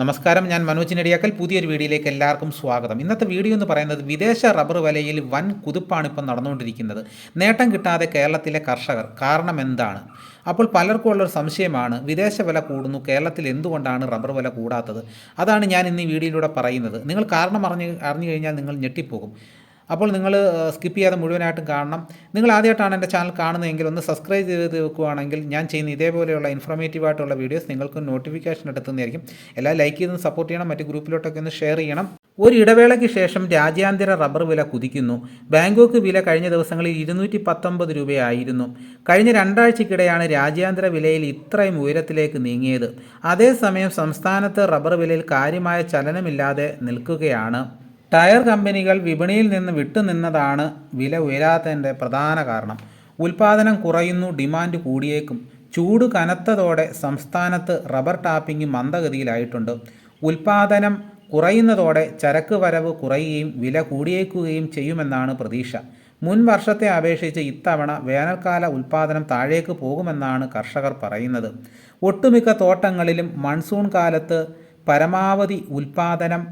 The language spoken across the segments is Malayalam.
നമസ്കാരം ഞാൻ മനോജ് നെടിയാക്കൽ. പുതിയൊരു വീഡിയോയിലേക്ക് എല്ലാവർക്കും സ്വാഗതം. ഇന്നത്തെ വീഡിയോ എന്ന് പറയുന്നത് വിദേശ റബ്ബർ വിലയിൽ വൻ കുതിപ്പാണ് ഇപ്പം നടന്നുകൊണ്ടിരിക്കുന്നത്. നേട്ടം കിട്ടാതെ കേരളത്തിലെ കർഷകർ കാരണം എന്താണ്? അപ്പോൾ പലർക്കും ഉള്ളൊരു സംശയമാണ് വിദേശ വില കൂടുന്നു കേരളത്തിൽ എന്തുകൊണ്ടാണ് റബ്ബർ വില കൂടാത്തത്? അതാണ് ഞാൻ ഇന്ന് ഈ വീഡിയോയിലൂടെ പറയുന്നത്. നിങ്ങൾ കാരണം അറിഞ്ഞ് അറിഞ്ഞു കഴിഞ്ഞാൽ നിങ്ങൾ ഞെട്ടിപ്പോകും. അപ്പോൾ നിങ്ങൾ സ്കിപ്പ് ചെയ്യാതെ മുഴുവനായിട്ടും കാണണം. നിങ്ങൾ ആദ്യമായിട്ടാണ് എന്റെ ചാനൽ കാണുന്നതെങ്കിൽ ഒന്ന് സബ്സ്ക്രൈബ് ചെയ്ത് വെക്കുകയാണെങ്കിൽ ഞാൻ ചെയ്യുന്ന ഇതേപോലെയുള്ള ഇൻഫോർമേറ്റീവ് ആയിട്ടുള്ള വീഡിയോസ് നിങ്ങൾക്ക് നോട്ടിഫിക്കേഷൻ എടുത്തുന്നതായിരിക്കും. എല്ലാം ലൈക്ക് ചെയ്ത് സപ്പോർട്ട് ചെയ്യണം മറ്റ് ഗ്രൂപ്പിലോട്ടൊക്കെ ഒന്ന് ഷെയർ ചെയ്യണം. ഒരു ഇടവേളയ്ക്ക് ശേഷം രാജ്യാന്തര റബ്ബർ വില കുതിക്കുന്നു. ബാങ്കോക്ക് വില കഴിഞ്ഞ ദിവസങ്ങളിൽ ഇരുന്നൂറ്റി പത്തൊമ്പത് രൂപയായിരുന്നു. കഴിഞ്ഞ രണ്ടാഴ്ചക്കിടെയാണ് രാജ്യാന്തര വിലയിൽ ഇത്രയും ഉയരത്തിലേക്ക് നീങ്ങിയത്. അതേസമയം സംസ്ഥാനത്ത് റബ്ബർ വിലയിൽ കാര്യമായ ചലനമില്ലാതെ നിൽക്കുകയാണ്. ടയർ കമ്പനികൾ വിപണിയിൽ നിന്ന് വിട്ടുനിന്നതാണ് വില ഉയരാത്തതിന്റെ പ്രധാന കാരണം. ഉൽപാദനം കുറയുന്നു ഡിമാൻഡ് കൂടിയേക്കും. ചൂട് കനത്തതോടെ സംസ്ഥാനത്ത് റബ്ബർ ടാപ്പിംഗ് മന്ദഗതിയിലായിട്ടുണ്ട്. ഉൽപാദനം കുറയുന്നതോടെ ചരക്ക് വരവ് കുറയുകയും വില കൂടിയേക്കുകയും ചെയ്യുമെന്നാണ് പ്രതീക്ഷ. മുൻ വർഷത്തെ അപേക്ഷിച്ച് ഇത്തവണ വേനൽക്കാല ഉൽപാദനം താഴേക്ക് പോകുമെന്നാണ് കർഷകർ പറയുന്നത്. ഒട്ടുമിക്ക തോട്ടങ്ങളിലും മൺസൂൺ കാലത്ത് പരമാവധി ഉൽപാദനം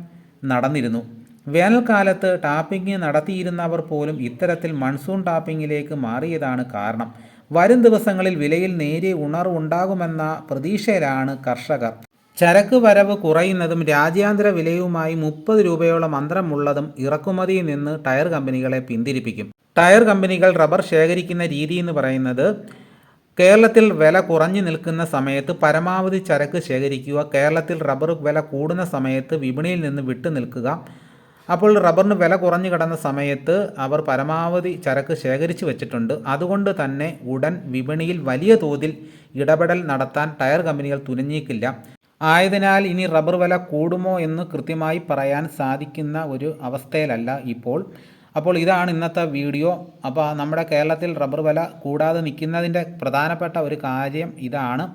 നടന്നിരുന്നു. വേനൽക്കാലത്ത് ടാപ്പിംഗ് നടത്തിയിരുന്നവർ പോലും ഇത്തരത്തിൽ മൺസൂൺ ടാപ്പിങ്ങിലേക്ക് മാറിയതാണ് കാരണം. വരും ദിവസങ്ങളിൽ വിലയിൽ നേരിയ ഉണർവുണ്ടാകുമെന്ന പ്രതീക്ഷയിലാണ് കർഷകർ. ചരക്ക് വരവ് കുറയുന്നതും രാജ്യാന്തര വിലയുമായി മുപ്പത് രൂപയോളം അന്തരമുള്ളതും ഇറക്കുമതിയിൽ നിന്ന് ടയർ കമ്പനികളെ പിന്തിരിപ്പിക്കും. ടയർ കമ്പനികൾ റബ്ബർ ശേഖരിക്കുന്ന രീതി എന്ന് പറയുന്നത് കേരളത്തിൽ വില കുറഞ്ഞു നിൽക്കുന്ന സമയത്ത് പരമാവധി ചരക്ക് ശേഖരിക്കുക കേരളത്തിൽ റബ്ബർ വില കൂടുന്ന സമയത്ത് വിപണിയിൽ നിന്ന് വിട്ടു നിൽക്കുക അപ്പോൾ റബ്ബറിന് വില കുറഞ്ഞു കിടന്ന സമയത്ത് അവർ പരമാവധി ചരക്ക് ശേഖരിച്ചു വെച്ചിട്ടുണ്ട്. അതുകൊണ്ട് തന്നെ ഉടൻ വിപണിയിൽ വലിയ തോതിൽ ഇടപെടൽ നടത്താൻ ടയർ കമ്പനികൾ തുനിഞ്ഞേക്കില്ല ആയതിനാൽ ഇനി റബ്ബർ വില കൂടുമോ എന്ന് കൃത്യമായി പറയാൻ സാധിക്കുന്ന ഒരു അവസ്ഥയിലല്ല ഇപ്പോൾ. അപ്പോൾ ഇതാണ് ഇന്നത്തെ വീഡിയോ. അപ്പോൾ നമ്മുടെ കേരളത്തിൽ റബ്ബർ വില കൂടാതെ നിൽക്കുന്നതിന്റെ പ്രധാനപ്പെട്ട ഒരു കാര്യം ഇതാണ്.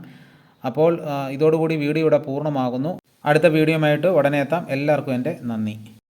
അപ്പോൾ ഇതോടുകൂടി വീഡിയോ ഇവിടെ പൂർണമാകുന്നു. അടുത്ത വീഡിയോയുമായിട്ട് ഉടനെ എത്താം. എല്ലാവർക്കും എന്റെ നന്ദി.